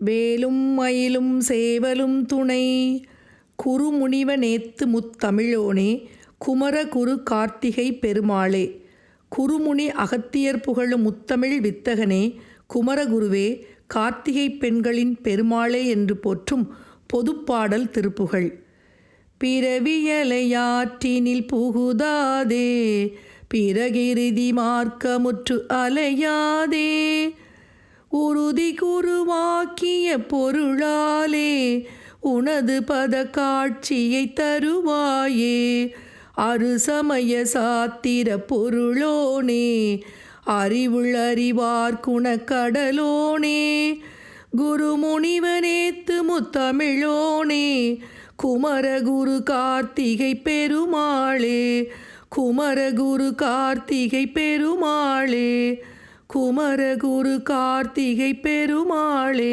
வேலும் மயிலும் சேவலும் துணை. குறுமுனிவனேத்து முத்தமிழோனே குமர குரு கார்த்திகை பெருமாளே. குறுமுனி அகத்தியர் புகழும் முத்தமிழ் வித்தகனே குமரகுருவே கார்த்திகை பெண்களின் பெருமாளே என்று போற்றும் பொதுப்பாடல் திருப்புகழ் பிறவியலையாற்றினில் புகுதாதே பிறகிருதி மார்க்கமுற்று அலையாதே. உறுதி குருவாக்கிய பொருளாலே உனது பத காட்சியை தருவாயே. அருசமய சாத்திர பொருளோனே அறிவுள் அறிவார் குணக்கடலோனே குருமுனிவனேத்து முத்தமிழோனே குமரகுரு கார்த்திகை பெருமாளே குமரகுரு கார்த்திகை பெருமாளே. குமரகுரு கார்த்திகை பெருமாளே.